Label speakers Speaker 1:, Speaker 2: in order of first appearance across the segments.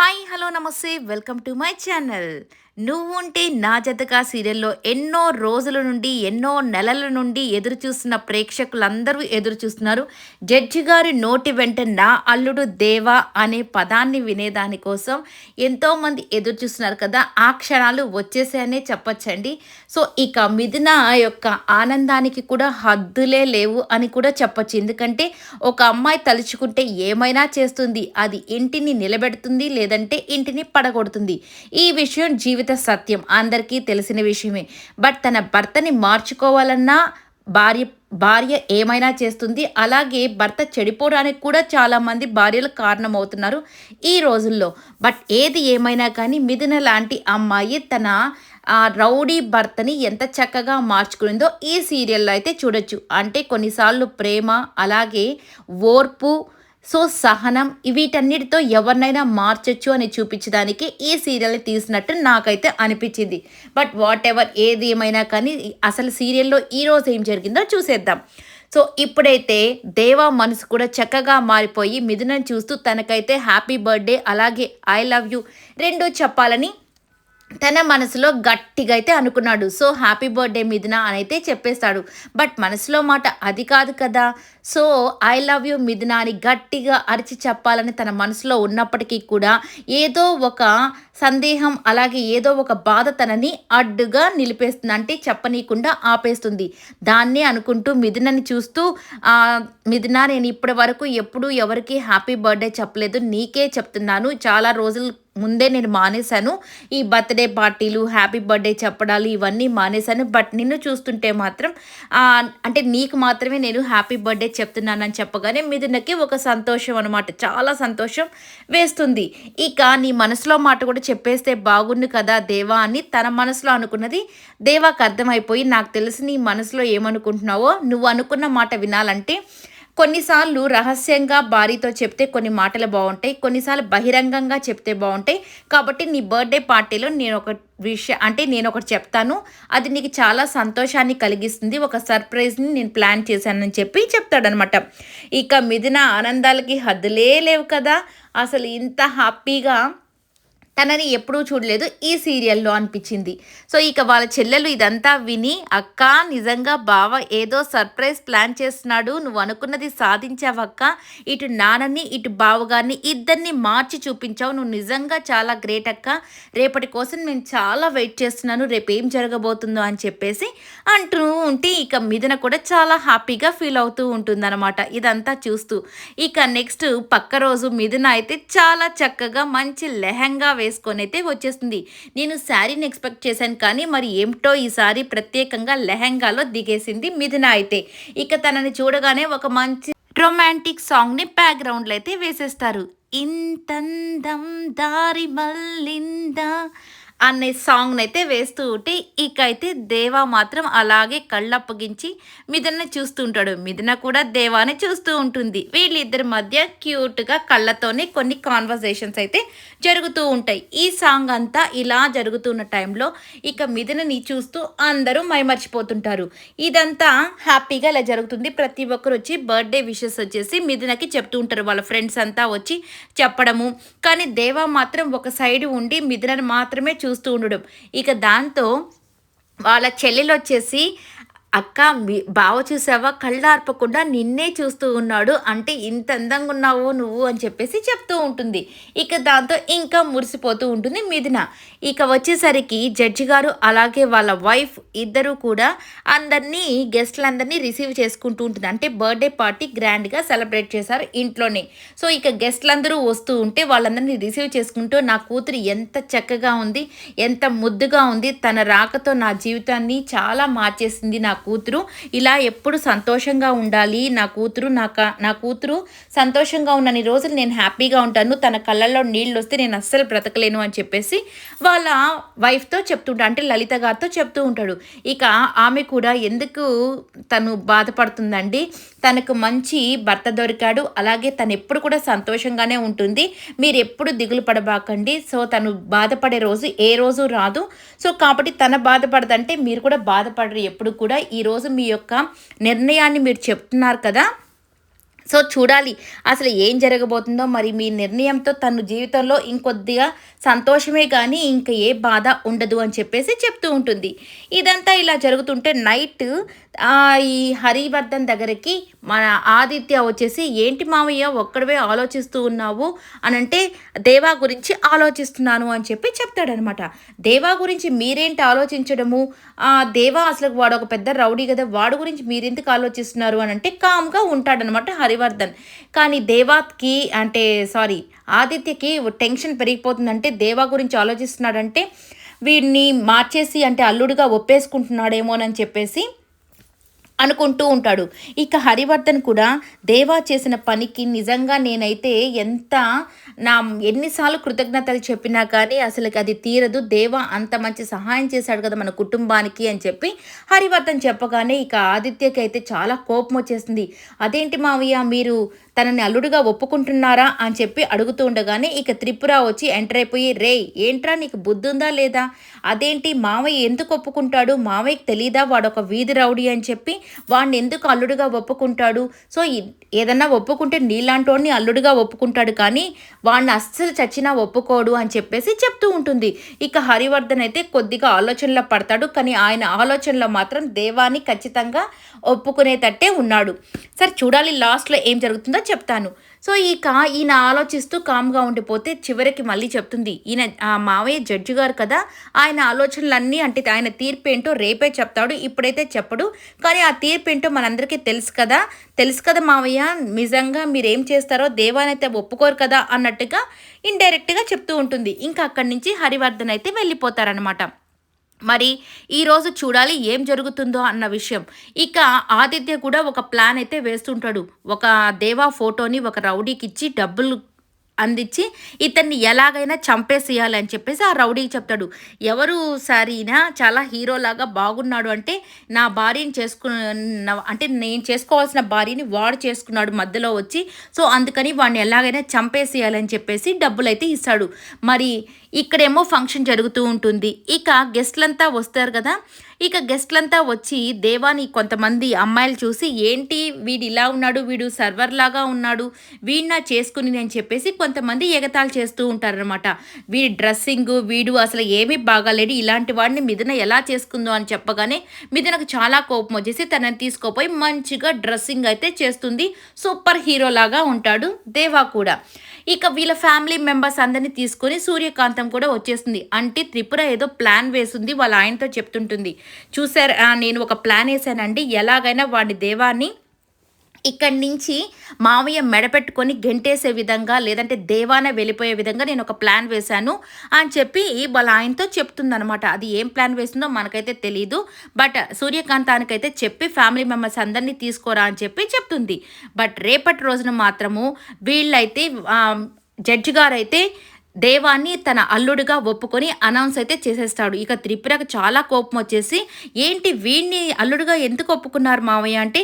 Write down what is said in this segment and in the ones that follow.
Speaker 1: Hi hello నమస్తే welcome to my channel. నువ్వుంటే నా జతగా సీరియల్లో ఎన్నో రోజుల నుండి ఎన్నో నెలల నుండి ఎదురు చూస్తున్న ప్రేక్షకులందరూ ఎదురు చూస్తున్నారు. జడ్జి గారి నోటి వెంట నా అల్లుడు దేవా అనే పదాన్ని వినేదాని కోసం ఎంతోమంది ఎదురు చూస్తున్నారు కదా ఆ క్షణాలు వచ్చేసాయనే చెప్పచ్చండి. సో ఇక మిథున యొక్క ఆనందానికి కూడా హద్దులే లేవు అని కూడా చెప్పచ్చు. ఎందుకంటే ఒక అమ్మాయి తలుచుకుంటే ఏమైనా చేస్తుంది అది ఇంటిని నిలబెడుతుంది లేదంటే ఇంటిని పడగొడుతుంది. ఈ విషయం జీవిత సత్యం. అందరికీ తెలిసిన విషయమే. బట్ తన భర్తని మార్చుకోవాలన్నా భార్య భార్య ఏమైనా చేస్తుంది? అలాగే భర్త చెడిపోవడానికి కూడా చాలామంది భార్యలు కారణమవుతున్నారు ఈ రోజుల్లో. బట్ ఏది ఏమైనా కానీ మిథున లాంటి అమ్మాయి తన రౌడీ భర్తని ఎంత చక్కగా మార్చుకునిందో ఈ సీరియల్లో అయితే చూడొచ్చు. అంటే కొన్నిసార్లు ప్రేమ అలాగే ఓర్పు సో సహనం వీటన్నిటితో ఎవరినైనా మార్చొచ్చు అని చూపించడానికి ఈ సీరియల్ని తీసినట్టు నాకైతే అనిపించింది. బట్ వాట్ ఎవర్ ఏది ఏమైనా కానీ అసలు సీరియల్లో ఈరోజు ఏం జరిగిందో చూసేద్దాం. సో ఇప్పుడైతే దేవా మనసు కూడా చక్కగా మారిపోయి మిథునం చూస్తూ తనకైతే హ్యాపీ బర్త్డే అలాగే ఐ లవ్ యూ రెండూ చెప్పాలని తన మనసులో గట్టిగా అయితే అనుకున్నాడు. సో హ్యాపీ బర్త్డే మిథున అని అయితే చెప్పేస్తాడు. బట్ మనసులో మాట అది కాదు కదా. సో ఐ లవ్ యూ మిథున అని గట్టిగా అరిచి చెప్పాలని తన మనసులో ఉన్నప్పటికీ కూడా ఏదో ఒక సందేహం అలాగే ఏదో ఒక బాధ తనని అడ్డుగా నిలిపేస్తుంది అంటే చెప్పనీయకుండా ఆపేస్తుంది. దాన్నే అనుకుంటూ మిథునని చూస్తూ మిథున నేను ఇప్పటి వరకు ఎప్పుడూ ఎవరికి హ్యాపీ బర్త్డే చెప్పలేదు. నీకే చెప్తున్నాను. చాలా రోజులు ముందే నేను మానేశాను. ఈ బర్త్డే పార్టీలు హ్యాపీ బర్త్డే చెప్పడాలు ఇవన్నీ మానేశాను. బట్ నిన్ను చూస్తుంటే మాత్రం అంటే నీకు మాత్రమే నేను హ్యాపీ బర్త్డే చెప్తున్నానని చెప్పగానే మిథునకి ఒక సంతోషం అనమాట చాలా సంతోషం వేస్తుంది. ఇక నీ మనసులో మాట కూడా చెప్పేస్తే బాగుండు కదా దేవా అని తన మనసులో అనుకున్నది. దేవాకి అర్థమైపోయి నాకు తెలిసి నీ మనసులో ఏమనుకుంటున్నావో నువ్వు అనుకున్న మాట వినాలంటే కొన్నిసార్లు రహస్యంగా భార్యతో చెప్తే కొన్ని మాటలు బాగుంటాయి కొన్నిసార్లు బహిరంగంగా చెప్తే బాగుంటాయి. కాబట్టి నీ బర్త్డే పార్టీలో నేను ఒక విషయం అంటే నేను ఒకటి చెప్తాను. అది నీకు చాలా సంతోషాన్ని కలిగిస్తుంది. ఒక సర్ప్రైజ్ని నేను ప్లాన్ చేశానని చెప్పి చెప్తాడనమాట. ఇక మిథున ఆనందాలకి హద్దులే లేవు కదా. అసలు ఇంత హ్యాపీగా తనని ఎప్పుడూ చూడలేదు ఈ సీరియల్లో అనిపించింది. సో ఇక వాళ్ళ చెల్లెలు ఇదంతా విని అక్క నిజంగా బావ ఏదో సర్ప్రైజ్ ప్లాన్ చేస్తున్నాడు నువ్వు అనుకున్నది సాధించావక్క ఇటు నాన్నని ఇటు బావగారిని ఇద్దరిని మార్చి చూపించావు. నువ్వు నిజంగా చాలా గ్రేట్ అక్క. రేపటి కోసం నేను చాలా వెయిట్ చేస్తున్నాను. రేపు ఏం జరగబోతుందో అని చెప్పేసి అంటూ ఉంటే ఇక మిథున కూడా చాలా హ్యాపీగా ఫీల్ అవుతూ ఉంటుందన్నమాట. ఇదంతా చూస్తూ. ఇక నెక్స్ట్ పక్క రోజు మిథున అయితే చాలా చక్కగా మంచి లెహంగా వేసి వేసుకొని అయితే వచ్చేస్తుంది. నేను శారీని ఎక్స్పెక్ట్ చేశాను కానీ మరి ఏమిటో ఈ సారీ ప్రత్యేకంగా లెహెంగాలో దిగేసింది మిథున అయితే. ఇక తనని చూడగానే ఒక మంచి రొమాంటిక్ సాంగ్ని బ్యాక్గ్రౌండ్లో అయితే వేసేస్తారు. ఇంతందం దారి మల్లిందా అనే సాంగ్ని అయితే వేస్తూ ఉంటే ఇక అయితే దేవా మాత్రం అలాగే కళ్ళప్పగించి మిథున చూస్తూ ఉంటాడు మిథున కూడా దేవాని చూస్తూ ఉంటుంది. వీళ్ళిద్దరి మధ్య క్యూట్గా కళ్ళతోనే కొన్ని కాన్వర్జేషన్స్ అయితే జరుగుతూ ఉంటాయి. ఈ సాంగ్ అంతా ఇలా జరుగుతున్న టైంలో ఇక మిథునని చూస్తూ అందరూ మైమర్చిపోతుంటారు. ఇదంతా హ్యాపీగా ఇలా జరుగుతుంది. ప్రతి ఒక్కరు వచ్చి బర్త్డే విషెస్ వచ్చేసి మిథునకి చెప్తూ ఉంటారు. వాళ్ళ ఫ్రెండ్స్ అంతా వచ్చి చెప్పడము. కానీ దేవా మాత్రం ఒక సైడ్ ఉండి మిథునని మాత్రమే చూ చూస్తూ ఉండడం. ఇక దాంతో వాళ్ళ చెల్లెలు వచ్చేసి అక్క బావ చూసావా? కళ్ళార్పకుండా నిన్నే చూస్తూ ఉన్నాడు. అంటే ఇంత అందంగా ఉన్నావు నువ్వు అని చెప్పేసి చెప్తూ ఉంటుంది. ఇక దాంతో ఇంకా మురిసిపోతూ ఉంటుంది మిథున. ఇక వచ్చేసరికి జడ్జి గారు అలాగే వాళ్ళ వైఫ్ ఇద్దరు కూడా అందరినీ గెస్ట్లందరినీ రిసీవ్ చేసుకుంటూ ఉంటుంది. అంటే బర్త్డే పార్టీ గ్రాండ్గా సెలబ్రేట్ చేశారు ఇంట్లోనే. సో ఇక గెస్ట్లందరూ వస్తూ ఉంటే వాళ్ళందరినీ రిసీవ్ చేసుకుంటూ నా కూతురు ఎంత చక్కగా ఉంది ఎంత ముద్దుగా ఉంది తన రాకతో నా జీవితాన్ని చాలా మార్చేసింది నాకు కూతురు. ఇలా ఎప్పుడు సంతోషంగా ఉండాలి. నా కూతురు నా నా కూతురు సంతోషంగా ఉన్నన్ని రోజులు నేను హ్యాపీగా ఉంటాను. తన కళ్ళల్లో నీళ్ళు వస్తే నేను అస్సలు బ్రతకలేను అని చెప్పేసి వాళ్ళ వైఫ్తో చెప్తుంటా అంటే లలిత గారితో చెప్తూ ఉంటాడు. ఇక ఆమె కూడా ఎందుకు తను బాధపడుతుందండి? తనకు మంచి భర్త దొరికాడు. అలాగే తను ఎప్పుడు కూడా సంతోషంగానే ఉంటుంది. మీరు ఎప్పుడు దిగులు పడబాకండి. సో తను బాధపడే రోజు ఏ రోజు రాదు. సో కాబట్టి తన బాధపడదంటే మీరు కూడా బాధపడరు ఎప్పుడు కూడా. ఈరోజు మీ యొక్క నిర్ణయాన్ని మీరు చెప్తున్నారు కదా. సో చూడాలి అసలు ఏం జరగబోతుందో. మరి మీ నిర్ణయంతో తను జీవితంలో ఇంకొద్దిగా సంతోషమే కానీ ఇంకా ఏ బాధ ఉండదు అని చెప్పేసి చెప్తూ ఉంటుంది. ఇదంతా ఇలా జరుగుతుంటే నైట్ ఈ హరివర్ధన్ దగ్గరికి మన ఆదిత్య వచ్చేసి ఏంటి మామయ్య ఒక్కడవే ఆలోచిస్తూ ఉన్నావు? అని అంటే దేవా గురించి ఆలోచిస్తున్నాను అని చెప్పి చెప్తాడనమాట. దేవా గురించి మీరేంటి ఆలోచించడము? దేవా అసలు వాడు ఒక పెద్ద రౌడీ కదా వాడు గురించి మీరెందుకు ఆలోచిస్తున్నారు? అని అంటే కామ్గా ఉంటాడనమాట హరివర్ధన్. కానీ దేవాకి అంటే సారీ ఆదిత్యకి టెన్షన్ పెరిగిపోతుందంటే దేవా గురించి ఆలోచిస్తున్నాడంటే వీడిని మార్చేసి అంటే అల్లుడిగా ఒప్పేసుకుంటున్నాడేమోనని చెప్పేసి అనుకుంటూ ఉంటాడు. ఇక హరివర్ధన్ కూడా దేవా చేసిన పనికి నిజంగా నేనైతే ఎంత నా ఎన్నిసార్లు కృతజ్ఞతలు చెప్పినా కానీ అసలు అది తీరదు. దేవా అంత మంచి సహాయం చేశాడు కదా మన కుటుంబానికి అని చెప్పి హరివర్ధన్ చెప్పగానే ఇక ఆదిత్యకి అయితే చాలా కోపం వచ్చేసింది. అదేంటి మావయ్య మీరు తనని అల్లుడుగా ఒప్పుకుంటున్నారా అని చెప్పి అడుగుతూ ఉండగానే ఇక త్రిపుర వచ్చి ఎంటర్ అయిపోయి రే ఏంట్రా నీకు బుద్ధుందా లేదా? అదేంటి మావయ్య ఎందుకు ఒప్పుకుంటాడు? మావయ్యకి తెలీదా? వాడు ఒక వీధి రౌడీ అని చెప్పి వాడిని ఎందుకు అల్లుడుగా ఒప్పుకుంటాడు? సో ఏదన్నా ఒప్పుకుంటే నీలాంటోడిని అల్లుడుగా ఒప్పుకుంటాడు కానీ వాడిని అస్సలు చచ్చినా ఒప్పుకోడు అని చెప్పేసి చెప్తూ ఉంటుంది. ఇక హరివర్ధన్ అయితే కొద్దిగా ఆలోచనలో పడతాడు కానీ ఆయన ఆలోచనలో మాత్రం దేవాన్ని ఖచ్చితంగా ఒప్పుకునేటట్టే ఉన్నాడు. సరే చూడాలి లాస్ట్లో ఏం జరుగుతుందో చెప్తాను. సో ఈ కా ఈయన ఆలోచిస్తూ కామ్గా ఉండిపోతే చివరికి మళ్ళీ చెప్తుంది. ఈయన మావయ్య జడ్జి గారు కదా ఆయన ఆలోచనలన్నీ అంటే ఆయన తీర్పు ఏంటో రేపే చెప్తాడు ఇప్పుడైతే చెప్పడు. కానీ ఆ తీర్పు ఏంటో మనందరికీ తెలుసు కదా తెలుసు కదా మావయ్య నిజంగా మీరు ఏం చేస్తారో దేవానైతే ఒప్పుకోరు కదా అన్నట్టుగా ఇండైరెక్ట్గా చెప్తూ ఉంటుంది. ఇంకా అక్కడి నుంచి హరివర్ధన్ అయితే వెళ్ళిపోతారనమాట మరి ఈరోజు చూడాలి ఏం జరుగుతుందో అన్న విషయం. ఇక ఆదిత్య కూడా ఒక ప్లాన్ అయితే వేస్తుంటాడు. ఒక దేవా ఫోటోని ఒక రౌడీకి ఇచ్చి డబ్బులు అందించి ఇతన్ని ఎలాగైనా చంపేసేయాలని చెప్పేసి ఆ రౌడీకి చెప్తాడు. ఎవరు సారీనా? చాలా హీరోలాగా బాగున్నాడు అంటే నా భార్యని చేసుకున్న అంటే నేను చేసుకోవాల్సిన భార్యని వాడు చేసుకున్నాడు మధ్యలో వచ్చి. సో అందుకని వాడిని ఎలాగైనా చంపేసేయాలని చెప్పేసి డబ్బులు అయితే ఇస్తాడు. మరి ఇక్కడేమో ఫంక్షన్ జరుగుతూ ఉంటుంది. ఇక గెస్ట్లంతా వస్తారు కదా. ఇక గెస్ట్లంతా వచ్చి దేవాని కొంతమంది అమ్మాయిలు చూసి ఏంటి వీడు ఇలా ఉన్నాడు? వీడు సర్వర్ లాగా ఉన్నాడు. వీడినా చేసుకుని అని చెప్పేసి కొంతమంది ఎగతాలు చేస్తూ ఉంటారనమాట వీడి డ్రెస్సింగ్ వీడు అసలు ఏమీ బాగాలేడు. ఇలాంటి వాడిని మిథున ఎలా చేసుకుందో అని చెప్పగానే మిథునకు చాలా కోపం వచ్చేసి తనని తీసుకోపోయి మంచిగా డ్రెస్సింగ్ అయితే చేస్తుంది. సూపర్ హీరో లాగా ఉంటాడు దేవా కూడా. ఇక వీళ్ళ ఫ్యామిలీ మెంబర్స్ అందరినీ తీసుకొని సూర్యకాంతం కూడా వచ్చేస్తుంది. అంటే త్రిపుర ఏదో ప్లాన్ వేసింది. వాళ్ళ ఆయనతో చెప్తుంటుంది. చూసారు నేను ఒక ప్లాన్ వేసానండి ఎలాగైనా వాడి దేవాన్ని ఇక్కడి నుంచి మావయ్య మెడపెట్టుకొని గెంటేసే విధంగా లేదంటే దేవాన వెళ్ళిపోయే విధంగా నేను ఒక ప్లాన్ వేశాను అని చెప్పి వాళ్ళ ఆయనతో చెప్తుందనమాట అది ఏం ప్లాన్ వేసిందో మనకైతే తెలియదు బట్ సూర్యకాంతానికైతే చెప్పి ఫ్యామిలీ మెంబర్స్ అందరినీ తీసుకోరా అని చెప్పి చెప్తుంది. బట్ రేపటి రోజున మాత్రము వీళ్ళైతే జడ్జి గారైతే దేవాన్ని తన అల్లుడిగా ఒప్పుకొని అనౌన్స్ అయితే చేసేస్తాడు. ఇక త్రిపురకు చాలా కోపం వచ్చేసి ఏంటి వీడిని అల్లుడిగా ఎందుకు ఒప్పుకున్నారు మావయ్య? అంటే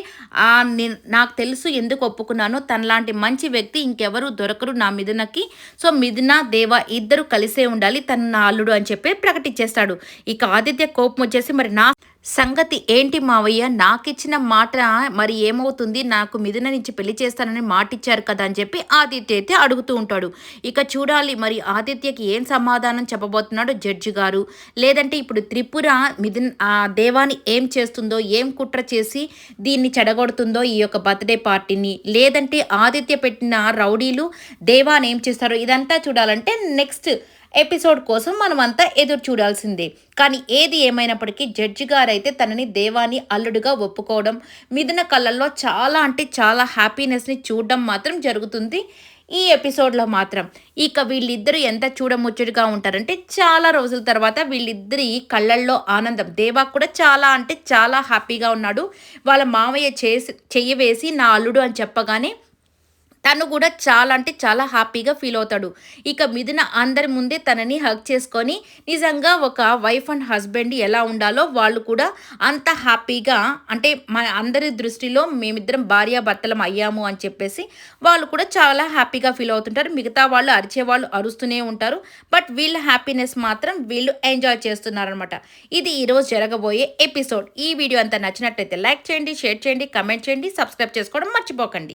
Speaker 1: నాకు తెలుసు ఎందుకు ఒప్పుకున్నాను. తనలాంటి మంచి వ్యక్తి ఇంకెవరు దొరకరు నా మిథునకి. సో మిథున దేవ ఇద్దరు కలిసే ఉండాలి. తన నా అల్లుడు అని చెప్పి ప్రకటించేస్తాడు. ఇక ఆదిత్య కోపం వచ్చేసి మరి నా సంగతి ఏంటి మావయ్య? నాకిచ్చిన మాట మరి ఏమవుతుంది? నాకు మిథున నుంచి పెళ్ళి చేస్తానని మాటిచ్చారు కదా అని చెప్పి ఆదిత్య అయితే అడుగుతూ ఉంటాడు. ఇక చూడాలి మరి ఆదిత్యకి ఏం సమాధానం చెప్పబోతున్నాడు జడ్జి గారు. లేదంటే ఇప్పుడు త్రిపుర మిథున్ ఆ దేవాని ఏం చేస్తుందో ఏం కుట్ర చేసి దీన్ని చెడగొడుతుందో ఈ యొక్క బర్త్డే పార్టీని. లేదంటే ఆదిత్య పెట్టిన రౌడీలు దేవాని ఏం చేస్తారో ఇదంతా చూడాలంటే నెక్స్ట్ ఎపిసోడ్ కోసం మనమంతా ఎదురు చూడాల్సిందే. కానీ ఏది ఏమైనప్పటికీ జడ్జి గారైతే తనని దేవాన్ని అల్లుడుగా ఒప్పుకోవడం మిథున కళ్ళల్లో చాలా అంటే చాలా హ్యాపీనెస్ని చూడడం మాత్రం జరుగుతుంది ఈ ఎపిసోడ్లో మాత్రం. ఇక వీళ్ళిద్దరూ ఎంత చూడముచ్చడిగా ఉంటారంటే చాలా రోజుల తర్వాత వీళ్ళిద్దరి కళ్ళల్లో ఆనందం. దేవా కూడా చాలా అంటే చాలా హ్యాపీగా ఉన్నాడు. వాళ్ళ మామయ్య చేసి చెయ్యి వేసి నా అల్లుడు అని చెప్పగానే తను కూడా చాలా అంటే చాలా హ్యాపీగా ఫీల్ అవుతాడు. ఇక మిథున అందరి ముందే తనని హక్ చేసుకొని నిజంగా ఒక వైఫ్ అండ్ హస్బెండ్ ఎలా ఉండాలో వాళ్ళు కూడా అంత హ్యాపీగా అంటే మన అందరి దృష్టిలో మేమిద్దరం భార్యాభర్తలం అయ్యాము అని చెప్పేసి వాళ్ళు కూడా చాలా హ్యాపీగా ఫీల్ అవుతుంటారు. మిగతా వాళ్ళు అరిచే వాళ్ళు అరుస్తూనే ఉంటారు. బట్ వీళ్ళ హ్యాపీనెస్ మాత్రం వీళ్ళు ఎంజాయ్ చేస్తున్నారనమాట ఇది ఈరోజు జరగబోయే ఎపిసోడ్. ఈ వీడియో అంతా నచ్చినట్లయితే లైక్ చేయండి షేర్ చేయండి కమెంట్ చేయండి సబ్స్క్రైబ్ చేసుకోవడం మర్చిపోకండి.